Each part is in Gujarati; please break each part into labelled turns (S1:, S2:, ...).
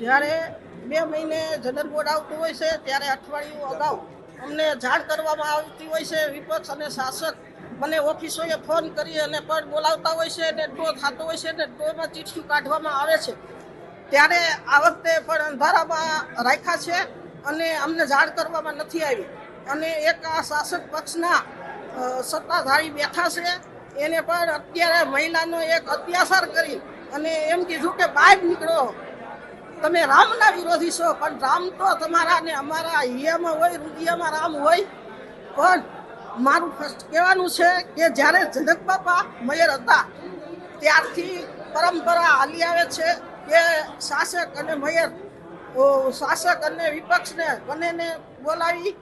S1: જ્યારે બે મહિને જનરલ બોર્ડ આવતું હોય છે, ત્યારે અઠવાડિયું અગાઉ અમને જાણ કરવામાં આવતી હોય છે, વિપક્ષ અને શાસક. મને ઓફિસોએ ફોન કરી અને પણ બોલાવતા હોય છે અને ડ્રો થતો હોય છે અને ડ્રોમાં ચીઠિયું કાઢવામાં આવે છે. ત્યારે આ વખતે પણ અંધારામાં રાખ્યા છે અને અમને જાણ કરવામાં નથી આવી. અને એક આ શાસક પક્ષના સત્તાધારી બેઠા છે. એને પણ અત્યારે મહિલાનો એક અત્યાચાર કરી અને એમ કીધું કે બહાર નીકળો. તમે રામના વિરોધી છો, પણ રામ તો તમારા ને અમારા હિયામાં હોય, રુદિયામાં રામ હોય. પણ મારું ફર્સ્ટ કહેવાનું છે કે જ્યારે જનક બાપા મયર હતા, ત્યારથી પરંપરા હાલી આવે છે કે શાસક અને મયર શાસક અને વિપક્ષને બંનેને બોલાવી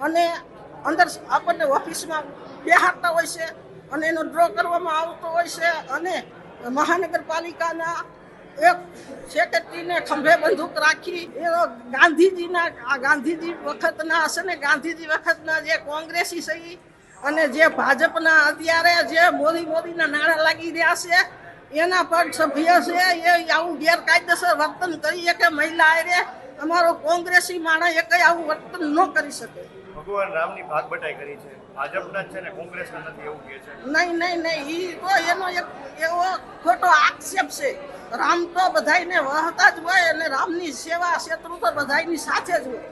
S1: અને અંદર આપણને ઓફિસમાં બેહાડતા હોય છે અને એનો ડ્રો કરવામાં આવતો હોય છે અને મહાનગરપાલિકાના એક સેક્રેટરીને ખંભે બંદૂક રાખી, એ ગાંધીજીના આ ગાંધીજી વખતના હશે ને, ગાંધીજી વખતના જે કોંગ્રેસી સહી અને જે ભાજપના અત્યારે જે મોદી મોદીના નાણાં લાગી રહ્યા છે એના પણ સભ્ય છે એ આવું ગેરકાયદેસર વર્તન કરી કે મહિલા આરે અમારો કોંગ્રેસી માણસ એ કઈ આવું વર્તન ન કરી શકે.
S2: ભગવાન રામની ભાગ બટાઈ કરી છે. ભાજપના છે ને કોંગ્રેસના નથી એવું કહે છે.
S1: નહીં નહીં નહીં એ તો એનો એક એવો ખોટો આક્ષેપ છે. રામ તો બધાયને વહતા જ હોય અને રામની સેવા શેત્રુ તો બધાયની સાથે જ હોય.